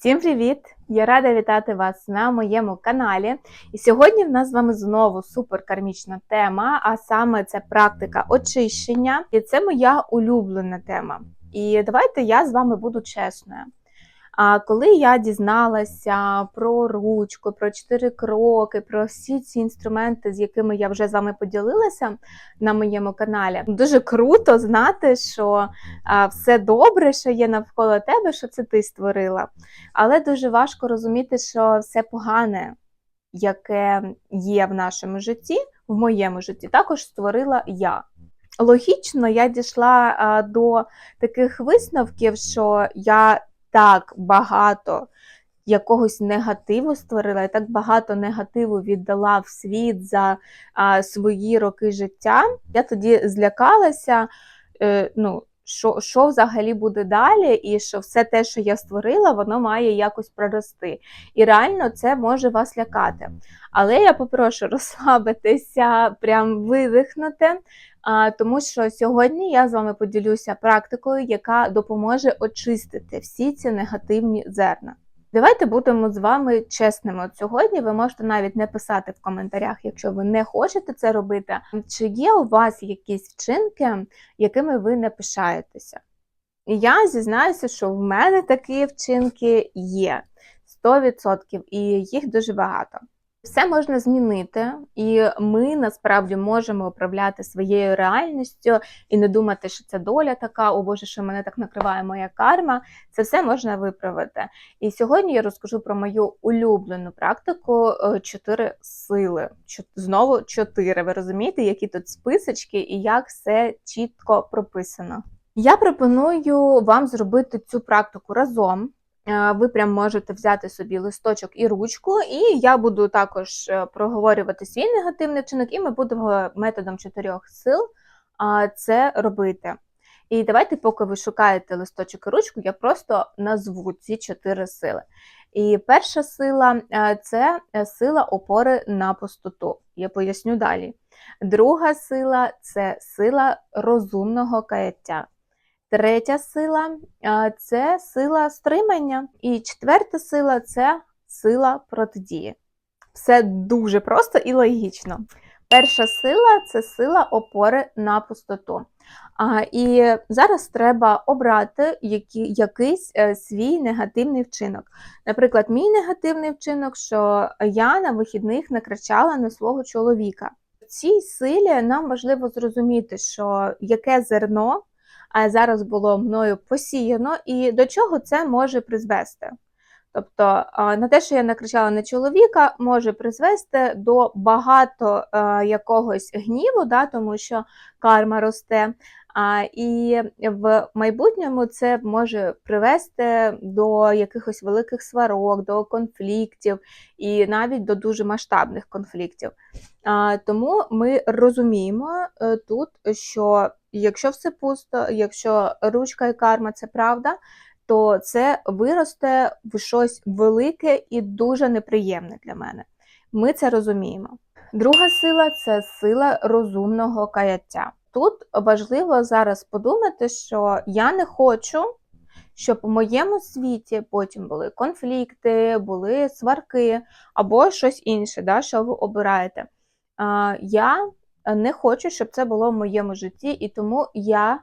Всім привіт! Я рада вітати вас на моєму каналі. І сьогодні в нас з вами знову суперкармічна тема, а саме це практика очищення, і це моя улюблена тема. І давайте я з вами буду чесною. А коли я дізналася про ручку, про чотири кроки, про всі ці інструменти, з якими я вже з вами поділилася на моєму каналі, дуже круто знати, що все добре, що є навколо тебе, що це ти створила. Але дуже важко розуміти, що все погане, яке є в нашому житті, в моєму житті, також створила я. Логічно, я дійшла до таких висновків, що я так багато якогось негативу створила, я так багато негативу віддала в світ за а, свої роки життя. Я тоді злякалася. Е, ну, що, що взагалі буде далі, і що все те, що я створила, воно має якось прорости. І реально це може вас лякати. Але я попрошу розслабитися, прям видихнути, а, тому що сьогодні я з вами поділюся практикою, яка допоможе очистити всі ці негативні зерна. Давайте будемо з вами чесними. От сьогодні ви можете навіть не писати в коментарях, якщо ви не хочете це робити. Чи є у вас якісь вчинки, якими ви не пишаєтеся? Я зізнаюся, що в мене такі вчинки є 100%, і їх дуже багато. Все можна змінити, і ми насправді можемо управляти своєю реальністю і не думати, що це доля така, о Боже, що мене так накриває моя карма. Це все можна виправити. І сьогодні я розкажу про мою улюблену практику е, чотири сили. Знову чотири. Ви розумієте, які тут списочки і як все чітко прописано. Я пропоную вам зробити цю практику разом. Е, Ви прям можете взяти собі листочок і ручку, і я буду також е, проговорювати свій негативний вчинок, і ми будемо методом чотирьох сил це робити. І давайте, поки ви шукаєте листочок і ручку, я просто назву ці чотири сили. І перша сила е, це сила опори на пустоту. Я поясню далі. Друга сила це сила розумного каяття. Третя сила це сила стримання. І четверта сила це сила протидії. Все дуже просто і логічно. Перша сила це сила опори на пустоту. А, і зараз треба обрати які, якийсь е, свій негативний вчинок. Наприклад, мій негативний вчинок, що я на вихідних накричала на свого чоловіка. В цій силі нам важливо зрозуміти, що яке зерно зараз було мною посіяно, і до чого це може призвести. Тобто а, на те, що я накричала на чоловіка, може призвести до багато якогось гніву, да, тому що карма росте. А, і в майбутньому це може привести до якихось великих сварок, до конфліктів і навіть до дуже масштабних конфліктів. А, тому ми розуміємо е, тут, що якщо все пусто, якщо ручка і карма це правда, то це виросте в щось велике і дуже неприємне для мене. Ми це розуміємо. Друга сила це сила розумного каяття. Тут важливо зараз подумати, що я не хочу, щоб у моєму світі потім були конфлікти, були сварки або щось інше, да, що ви обираєте. Я не хочу, щоб це було в моєму житті, і тому я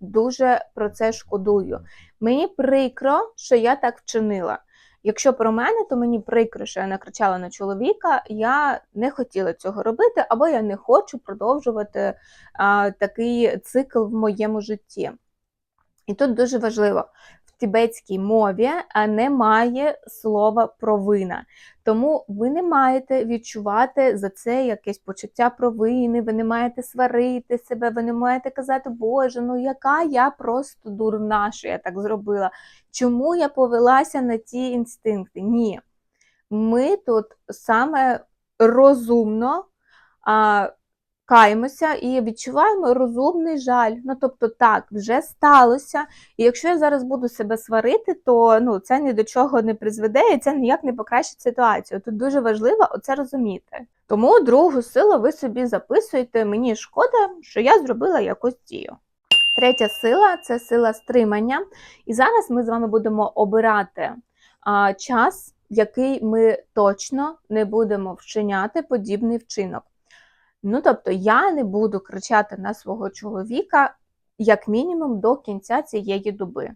дуже про це шкодую. Мені прикро, що я так вчинила. Якщо про мене, то мені прикро, що я накричала на чоловіка. Я не хотіла цього робити, або я не хочу продовжувати а, такий цикл в моєму житті. І тут дуже важливо. Тибетській мові немає слова провина. Тому ви не маєте відчувати за це якесь почуття провини, ви не маєте сварити себе, ви не маєте казати, Боже, ну яка я просто дурна, що я так зробила. Чому я повелася на ті інстинкти? Ні. Ми тут саме розумно а, каємося і відчуваємо розумний жаль. Ну, тобто, так, вже сталося. І якщо я зараз буду себе сварити, то ну, це ні до чого не призведе і це ніяк не покращить ситуацію. Тут дуже важливо оце розуміти. Тому другу силу ви собі записуєте. Мені шкода, що я зробила якусь дію. Третя сила це сила стримання. І зараз ми з вами будемо обирати а, час, який ми точно не будемо вчиняти подібний вчинок. Ну, тобто, я не буду кричати на свого чоловіка як мінімум до кінця цієї доби.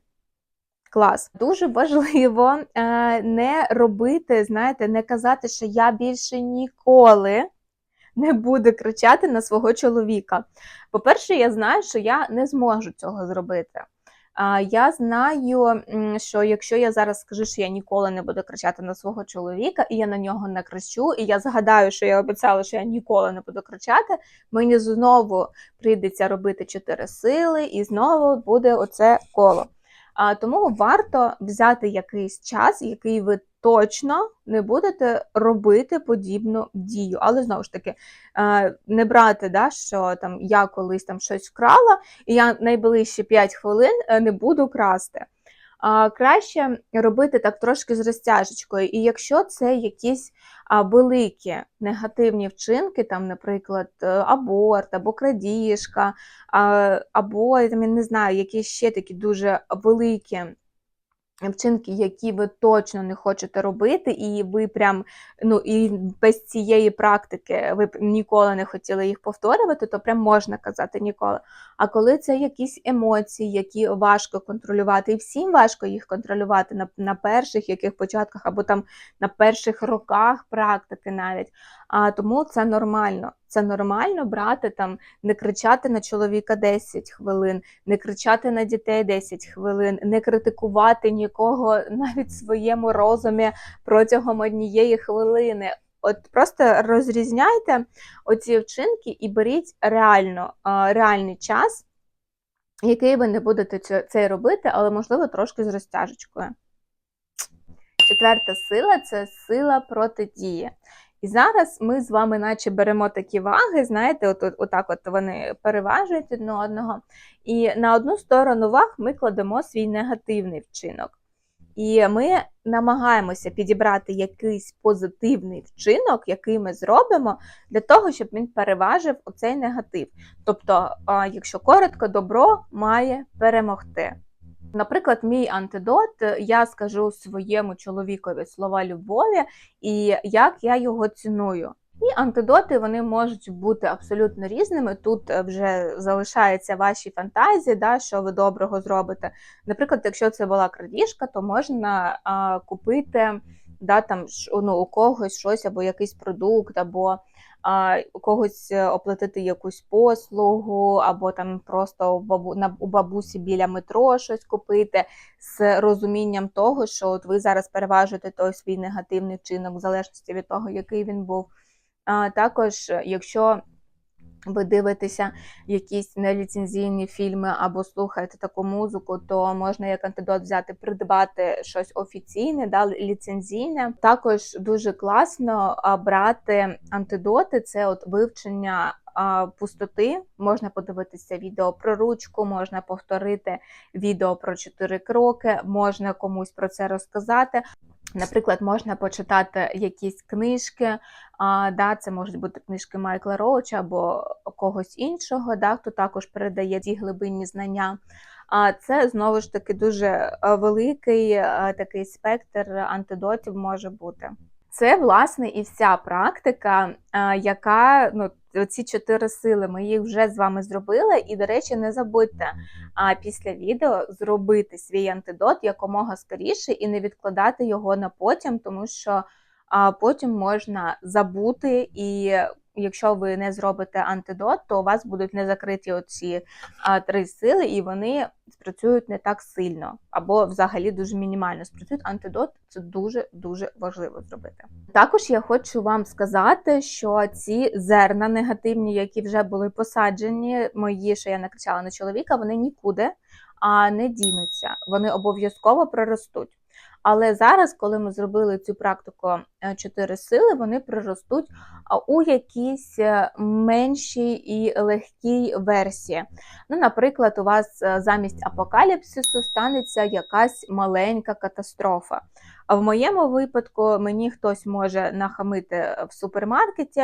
Клас. Дуже важливо е, не робити, знаєте, не казати, що я більше ніколи не буду кричати на свого чоловіка. По-перше, я знаю, що я не зможу цього зробити. Я знаю, що якщо я зараз скажу, що я ніколи не буду кричати на свого чоловіка, і я на нього не кричу, і я згадаю, що я обіцяла, що я ніколи не буду кричати, мені знову прийдеться робити чотири сили, і знову буде оце коло. А, Тому варто взяти якийсь час, який ви точно не будете робити подібну дію. Але знову ж таки, е, не брати, да, що там я колись там щось вкрала, і я найближчі 5 хвилин е, не буду красти. А, Краще робити так трошки з розтяжечкою. І якщо це якісь а, великі негативні вчинки, там, наприклад, е, аборт або крадіжка, а, або я не знаю, якісь ще такі дуже великі вчинки, які ви точно не хочете робити, і ви прям ну і без цієї практики ви б ніколи не хотіли їх повторювати, то прям можна казати ніколи. А коли це якісь емоції, які важко контролювати, і всім важко їх контролювати на на перших яких початках, або там на перших роках практики навіть. А тому це нормально. Це нормально брати там, не кричати на чоловіка 10 хвилин, не кричати на дітей 10 хвилин, не критикувати нікого навіть своєму розумі протягом однієї хвилини. От просто розрізняйте оці вчинки і беріть реально реальний час, який ви не будете це робити, але, можливо, трошки з розтяжечкою. Четверта сила це сила протидії. І зараз ми з вами, наче беремо такі ваги, знаєте, от, от, отак от вони переважують одне одного. І на одну сторону ваг ми кладемо свій негативний вчинок. І ми намагаємося підібрати якийсь позитивний вчинок, який ми зробимо, для того, щоб він переважив оцей негатив. Тобто, якщо коротко, добро має перемогти. Наприклад, мій антидот, е, я скажу своєму чоловікові слова любові і як я його ціную. І антидоти вони можуть бути абсолютно різними. Тут е, вже залишається ваші фантазії, да, що ви доброго зробите. Наприклад, якщо це була крадіжка, то можна а, купити да, там, ну, у когось щось або якийсь продукт, або у когось е, оплатити якусь послугу, або там просто бабу, на, у бабусі біля метро щось купити з розумінням того, що от ви зараз переважуєте той свій негативний чинок, в залежності від того, який він був. А, Також, якщо ви дивитеся якісь неліцензійні фільми або слухаєте таку музику, то можна як антидот взяти, придбати щось офіційне, да, ліцензійне. Також дуже класно брати антидоти, це от вивчення. Пустоти можна подивитися відео про ручку, можна повторити відео про чотири кроки, можна комусь про це розказати. Наприклад, можна почитати якісь книжки, а, да, це можуть бути книжки Майкла Роуча або когось іншого, да, хто також передає ці глибинні знання. А це знову ж таки дуже великий такий спектр антидотів може бути. Це, власне, і вся практика, яка ну, ці чотири сили ми їх вже з вами зробили. І, до речі, не забудьте а після відео зробити свій антидот якомога скоріше і не відкладати його на потім, тому що а потім можна забути і якщо ви не зробите антидот, то у вас будуть не закриті оці а, три сили, і вони спрацюють не так сильно, або взагалі дуже мінімально спрацюють. Антидот це дуже-дуже важливо зробити. Також я хочу вам сказати, що ці зерна негативні, які вже були посаджені, мої, що я накричала на чоловіка, вони нікуди а не дінуться, вони обов'язково проростуть. Але зараз, коли ми зробили цю практику е, чотири сили вони приростуть у якійсь е, меншій і легкій версії. Ну, Наприклад, у вас е, замість апокаліпсису станеться якась маленька катастрофа. А в моєму випадку мені хтось може нахамити в супермаркеті,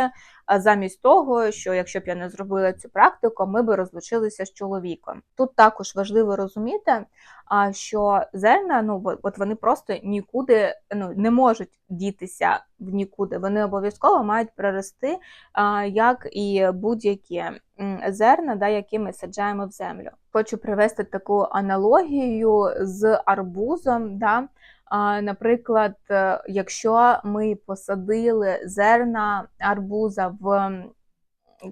замість того, що якщо б я не зробила цю практику, ми би розлучилися з чоловіком. Тут також важливо розуміти, що зерна, ну от вони просто нікуди ну, не можуть дітися в нікуди. Вони обов'язково мають прорости, як і будь-які зерна, да, які ми саджаємо в землю. Хочу привести таку аналогію з арбузом. Да, Наприклад, е, якщо ми посадили зерна арбуза в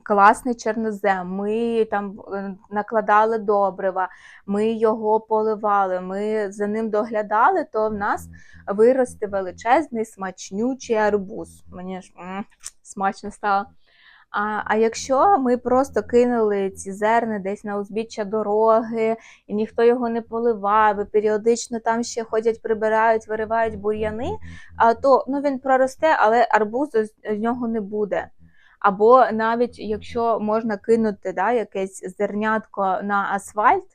класний чорнозем, ми там е, накладали добрива, ми його поливали, ми за ним доглядали, то в нас виросте величезний смачнючий арбуз. Мені ж м смачно стало. А а якщо ми просто кинули ці зерни десь на узбіччя дороги, і ніхто його не поливав, і періодично там ще ходять, прибирають, виривають бур'яни, а то ну, він проросте, але арбузу з нього не буде. Або навіть якщо можна кинути да, якесь зернятко на асфальт,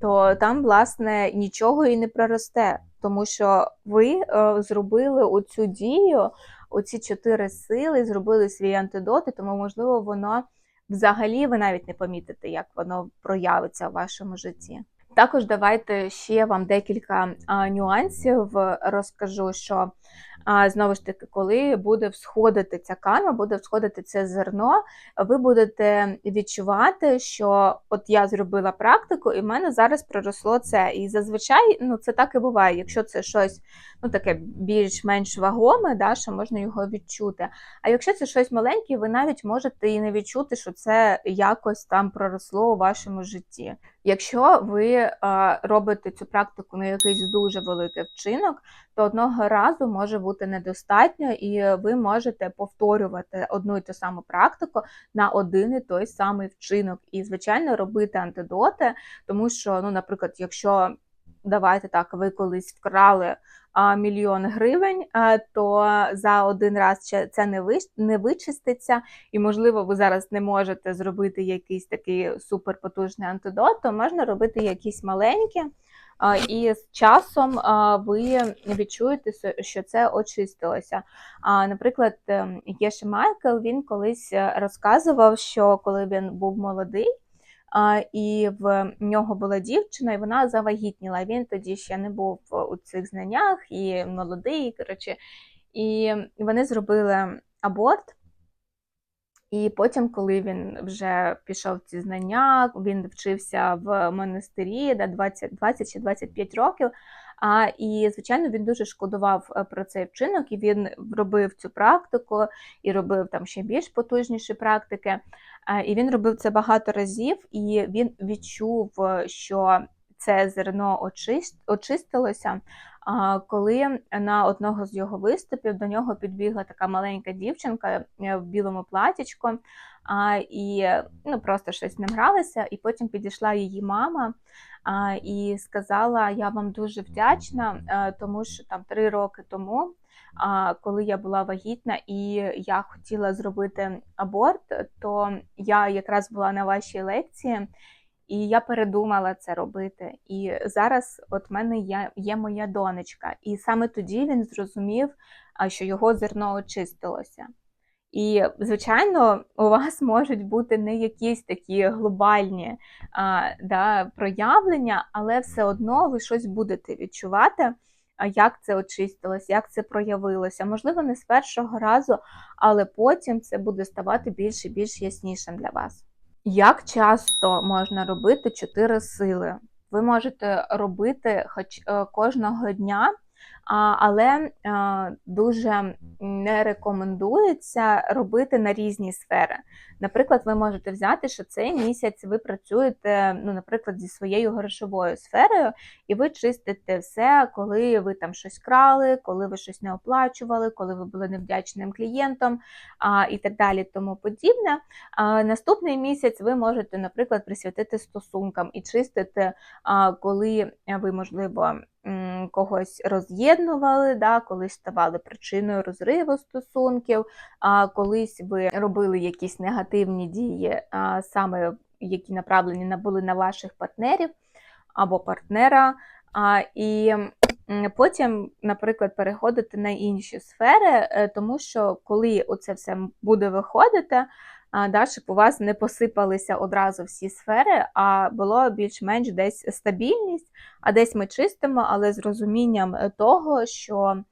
то там, власне, нічого і не проросте, тому що ви е, зробили оцю дію оці чотири сили, зробили свій антидот, і тому, можливо, воно взагалі ви навіть не помітите, як воно проявиться в вашому житті. Також давайте ще вам декілька нюансів розкажу, що а знову ж таки, коли буде всходити ця карма, буде всходити це зерно, ви будете відчувати, що от я зробила практику, і в мене зараз проросло це. І зазвичай ну, це так і буває, якщо це щось ну, таке більш-менш вагоме, да, що можна його відчути. А якщо це щось маленьке, ви навіть можете і не відчути, що це якось там проросло у вашому житті. Якщо ви робите цю практику на якийсь дуже великий вчинок, то одного разу може бути недостатньо, і ви можете повторювати одну і ту саму практику на один і той самий вчинок. І, звичайно, робити антидоти, тому що, ну, наприклад, якщо давайте так, ви колись вкрали мільйон гривень, то за один раз це не не вичиститься, і, можливо, ви зараз не можете зробити якийсь такий суперпотужний антидот, то можна робити якісь маленькі. І з часом ви відчуєте, що це очистилося. Наприклад, ем, Єши Майкл він колись розказував, що коли він був молодий, і в нього була дівчина, і вона завагітніла. Він тоді ще не був у цих знаннях і молодий. коротше. І вони зробили аборт. І потім, коли він вже пішов ці знання, він вчився в монастирі да, 20 20 чи 25 років. А, І, звичайно, він дуже шкодував е, про цей вчинок, і він робив цю практику і робив там ще більш потужніші практики. А, І він робив це багато разів, і він відчув, що це зерно очистилося коли на одного з його виступів до нього підбігла така маленька дівчинка е, в білому платічку, і ну, просто щось з ним гралися, і потім підійшла її мама і сказала: Я вам дуже вдячна, е, тому що там три роки тому. Коли я була вагітна і я хотіла зробити аборт, то я якраз була на вашій лекції, і я передумала це робити. І зараз от в мене є, є моя донечка. І саме тоді він зрозумів, що його зерно очистилося. І, звичайно, у вас можуть бути не якісь такі глобальні а, да, проявлення, але все одно ви щось будете відчувати, як це очистилось, як це проявилося. Можливо, не з першого разу, але потім це буде ставати більш і більш яснішим для вас. Як часто можна робити чотири сили? Ви можете робити хоч е, кожного дня, але дуже не рекомендується робити на різні сфери. Наприклад, ви можете взяти, що цей місяць ви працюєте, ну, наприклад, зі своєю грошовою сферою, і ви чистите все, коли ви там щось крали, коли ви щось не оплачували, коли ви були невдячним клієнтом і так далі, тому подібне. Наступний місяць ви можете, наприклад, присвятити стосункам і чистити, коли ви, можливо, когось роз'єднували, да, колись ставали причиною розриву стосунків, а колись ви робили якісь негативні дії, а, саме які направлені на були на ваших партнерів або партнера. А, І потім, наприклад, переходити на інші сфери, е, тому що коли оце все буде виходити, да, щоб у вас не посипалися одразу всі сфери, а було більш-менш десь стабільність, а десь ми чистимо, але з розумінням е, того, що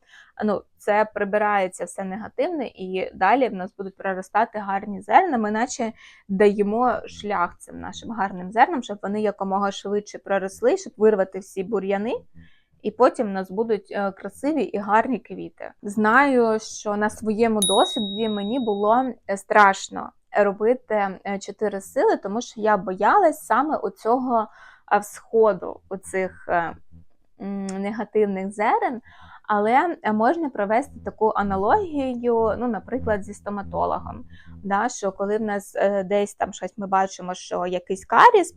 ну, це прибирається все негативне, і далі в нас будуть проростати гарні зерна. Ми наче даємо шлях цим нашим гарним зернам, щоб вони якомога швидше проросли, щоб вирвати всі бур'яни. І потім в нас будуть е, красиві і гарні квіти. Знаю, що на своєму досвіді мені було е, страшно робити е, чотири сили, тому що я боялась саме оцього всходу, оцих негативних зерен. Але можна провести таку аналогію, ну, наприклад, зі стоматологом. Да, Що коли в нас десь там щось ми бачимо, що якийсь каріс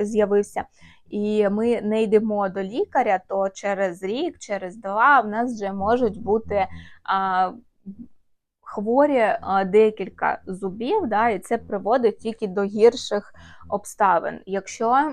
з'явився, і ми не йдемо до лікаря, то через рік, через два в нас вже можуть бути а, хворі декілька зубів, да, і це приводить тільки до гірших обставин. Якщо,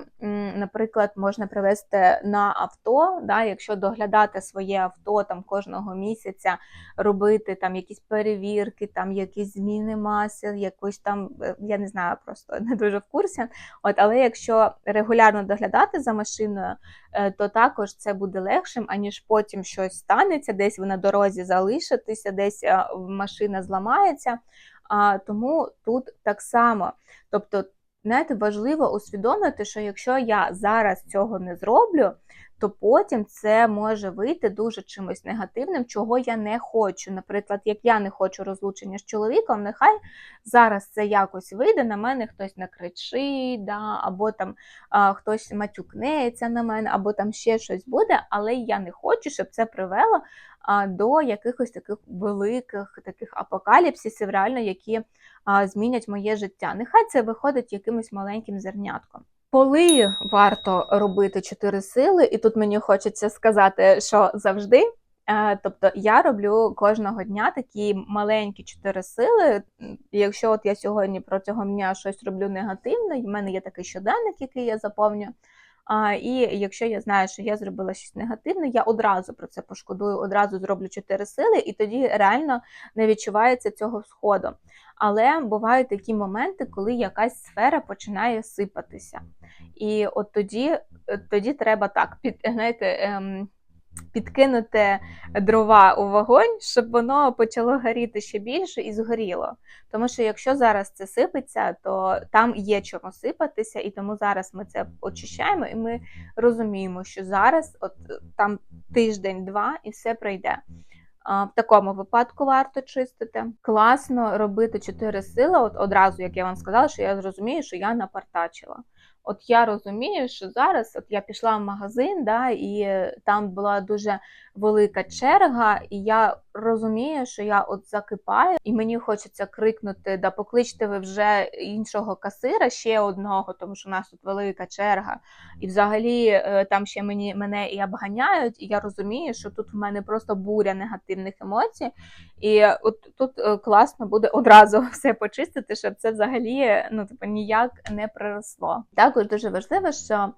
наприклад, можна привести на авто, да, якщо доглядати своє авто там кожного місяця, робити там якісь перевірки, там якісь зміни масел, якось там, е, я не знаю, просто не дуже в курсі. От, Але якщо регулярно доглядати за машиною, е, то також це буде легшим, аніж потім щось станеться, десь ви на дорозі залишитеся, десь е, машина зламається. А, Тому тут так само. Тобто знаєте, важливо усвідомити, що якщо я зараз цього не зроблю, то потім це може вийти дуже чимось негативним, чого я не хочу. Наприклад, як я не хочу розлучення з чоловіком, нехай зараз це якось вийде, на мене хтось накричить, да, або там а, хтось матюкнеться на мене, або там ще щось буде, але я не хочу, щоб це привело до якихось таких великих таких апокаліпсисів, реально, які змінять моє життя. Нехай це виходить якимось маленьким зернятком. Коли варто робити чотири сили, і тут мені хочеться сказати, що завжди. Е, тобто я роблю кожного дня такі маленькі чотири сили. Якщо от я сьогодні протягом дня щось роблю негативне, в мене є такий щоденник, який я заповнюю. І якщо я знаю, що я зробила щось негативне, я одразу про це пошкодую, одразу зроблю чотири сили, і тоді реально не відчувається цього сходу. Але бувають такі моменти, коли якась сфера починає сипатися. І от тоді тоді треба так під, знаєте, ем, підкинути дрова у вогонь, щоб воно почало горіти ще більше і згоріло. Тому що якщо зараз це сипеться, то там є чому сипатися, і тому зараз ми це очищаємо, і ми розуміємо, що зараз, от там тиждень-два, і все пройде. В такому випадку варто чистити. Класно робити чотири сили. От одразу, як я вам сказала, що я зрозумію, що я напартачила. От я розумію, що зараз от я пішла в магазин, да, і там була дуже велика черга, і я розумію, що я от закипаю, і мені хочеться крикнути: да покличте ви вже іншого касира, ще одного, тому що у нас тут велика черга. І взагалі е, там ще мені мене і обганяють, і я розумію, що тут в мене просто буря негативних емоцій. І от тут е, класно буде одразу все почистити, щоб це взагалі ну типу, ніяк не приросло. Також дуже важливо, що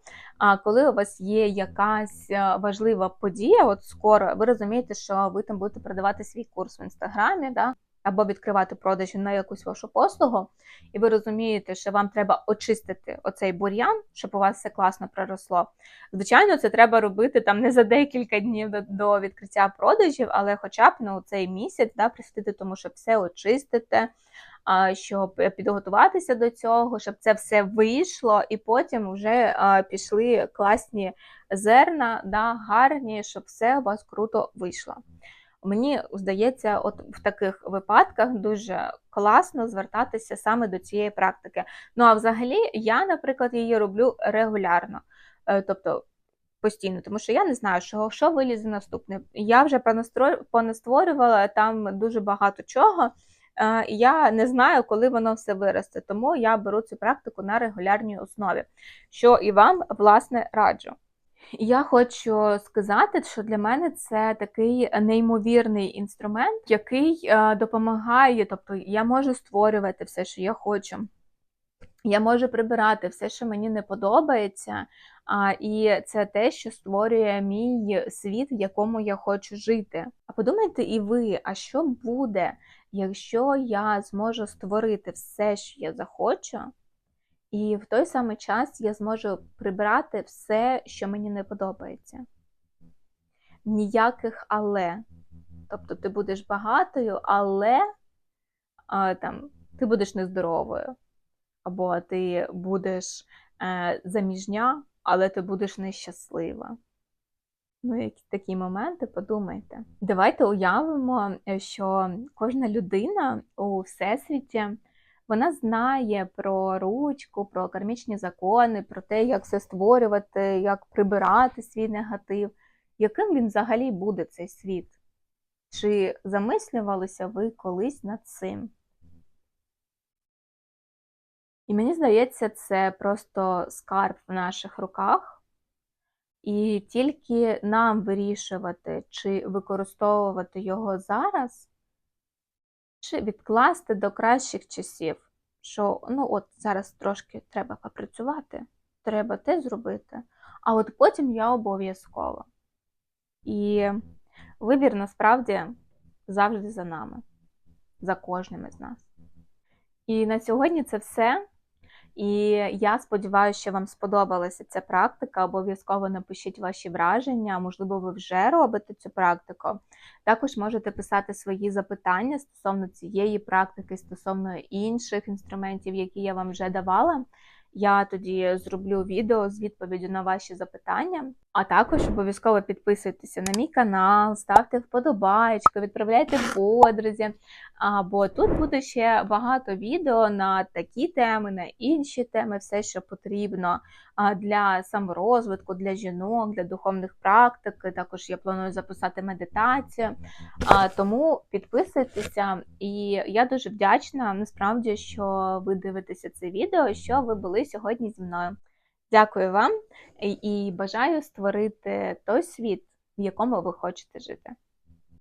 коли у вас є якась е, важлива подія, от скоро ви розумієте, що ви там будете продавати свій курс в інстаграмі. да, або відкривати продажі на якусь вашу послугу, і ви розумієте, що вам треба очистити оцей бур'ян, щоб у вас все класно проросло. Звичайно, це треба робити там не за декілька днів до, до відкриття продажів, але хоча б ну, цей місяць да, присвятити тому, щоб все очистити, щоб підготуватися до цього, щоб це все вийшло, і потім вже пішли класні зерна, да, гарні, щоб все у вас круто вийшло. Мені здається, от в таких випадках дуже класно звертатися саме до цієї практики. Ну а взагалі, я, наприклад, її роблю регулярно, е, тобто постійно, тому що я не знаю, що що вилізе наступне. Я вже понастворювала там дуже багато чого. Е, я не знаю, коли воно все виросте, тому я беру цю практику на регулярній основі, що і вам, власне, раджу. Я хочу сказати, що для мене це такий неймовірний інструмент, який е, допомагає. Тобто я можу створювати все, що я хочу. Я можу прибирати все, що мені не подобається, а, і це те, що створює мій світ, в якому я хочу жити. А подумайте і ви, а що буде, якщо я зможу створити все, що я захочу, і в той самий час я зможу прибрати все, що мені не подобається. Ніяких але. Тобто ти будеш багатою, але а, там, ти будеш нездоровою. Або ти будеш е, заміжня, але ти будеш нещаслива. Ну, які такі моменти, подумайте. Давайте уявимо, е, що кожна людина у всесвіті вона знає про ручку, про кармічні закони, про те, як все створювати, як прибирати свій негатив, яким він взагалі буде цей світ? Чи замислювалися ви колись над цим? І мені здається, це просто скарб в наших руках, і тільки нам вирішувати, чи використовувати його зараз, чи відкласти до кращих часів, що ну от зараз трошки треба попрацювати, треба те зробити, а от потім я обов'язково. І вибір насправді завжди за нами, за кожним із нас. І на сьогодні це все. І я сподіваюся, що вам сподобалася ця практика. Обов'язково напишіть ваші враження, можливо, ви вже робите цю практику. Також можете писати свої запитання стосовно цієї практики, стосовно інших інструментів, які я вам вже давала. Я тоді зроблю відео з відповіддю на ваші запитання. А також обов'язково підписуйтеся на мій канал, ставте вподобайку, відправляйте подрузі. Бо тут буде ще багато відео на такі теми, на інші теми, все, що потрібно для саморозвитку, для жінок, для духовних практик. Також я планую записати медитацію. Тому підписуйтеся, і я дуже вдячна насправді, що ви дивитеся це відео, що ви були сьогодні зі мною. Дякую вам і бажаю створити той світ, в якому ви хочете жити.